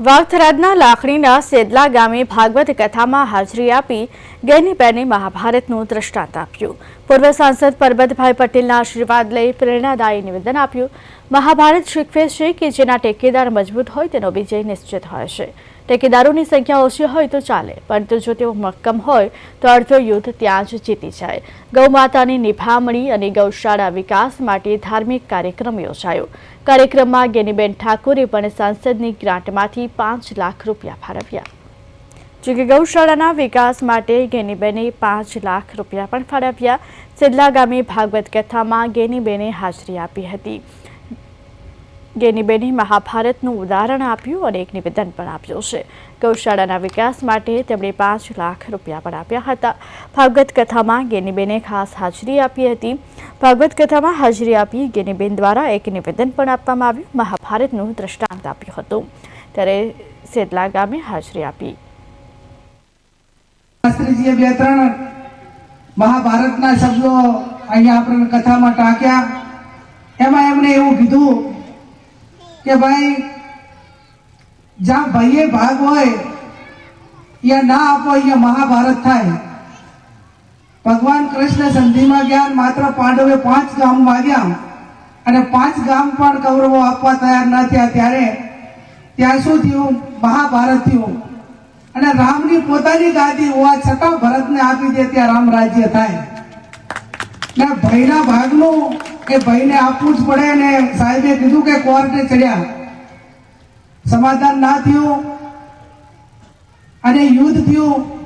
વાગથરાદના લાખણીના સેદલા ગામે ભાગવત કથામાં હાજરી આપી ગેનીબેને મહાભારતનું દ્રષ્ટાંત આપ્યું. પૂર્વ સાંસદ પરબતભાઈ પટેલના આશીર્વાદ લઈ પ્રેરણાદાયી નિવેદન આપ્યું. મહાભારત શીખવે છે કે જેના ટેકેદાર મજબૂત હોય તેનો વિજય નિશ્ચિત હોય છે. ટેકેદારોની સંખ્યા ઓછી હોય તો ચાલે, પરંતુ જો તેઓ મક્કમ હોય તો અડધો યુદ્ધ ત્યાં જ જીતી જાય. ગૌમાતાની નિભામણી અને ગૌશાળા વિકાસ માટે ધાર્મિક કાર્યક્રમ યોજાયો. કાર્યક્રમમાં ગેનીબેન ઠાકોરે પણ સાંસદની ગ્રાન્ટમાંથી પાંચ લાખ રૂપિયા ફાળવ્યા. જોકે ગૌશાળાના વિકાસ માટે ગેનીબેને પાંચ લાખ રૂપિયા પણ ફાળવ્યા. સિદલા ગામે ભાગવત કથામાં ગેનીબેને હાજરી આપી હતી. ગેનીબેને મહાભારતનું ઉદાહરણ આપ્યું અને એક નિવેદન પણ આપ્યું છે. ગૌશાળાના વિકાસ માટે તેમણે પાંચ લાખ રૂપિયા પણ આપ્યા હતા. ભાગવત કથામાં ગેનીબેને ખાસ હાજરી આપી હતી. ભાગવત કથામાં હાજરી આપી ગેનીબેન દ્વારા એક નિવેદન પણ આપવામાં આવ્યું. મહાભારતનું દ્રષ્ટાંત આપ્યું હતું. ત્યારે સેદલા ગામે હાજરી આપી. શાસ્ત્રીજીએ મહાભારતના શબ્દો અહીંયા આપણે કથામાં ટાંક્યા. એમાં એમણે એવું કીધું કે ભાઈ, જ્યાં ભાઈએ ભાગ હોય અહીંયા ના આપો, અહીંયા મહાભારત થાય. ભગવાન કૃષ્ણ સંધિમાં ગયા માત્ર પાંડવે પાંચ ગામ માગ્યા અને પાંચ ગામ પણ કૌરવો આપવા તૈયાર ન થયા ત્યારે, ત્યાં શું થયું? મહાભારત થયું. અને રામની પોતાની ગાદી હોવા છતાં ભરતને આપી દે, ત્યાં રામ રાજ્ય થાય. ભયના ભાઈના ભાગનું એ ભાઈને આપવું જ પડે ને સાહેબે કીધું કે કોર્ટે ચડ્યા. સમાધાન ના થયું. અને યુદ્ધ થયું.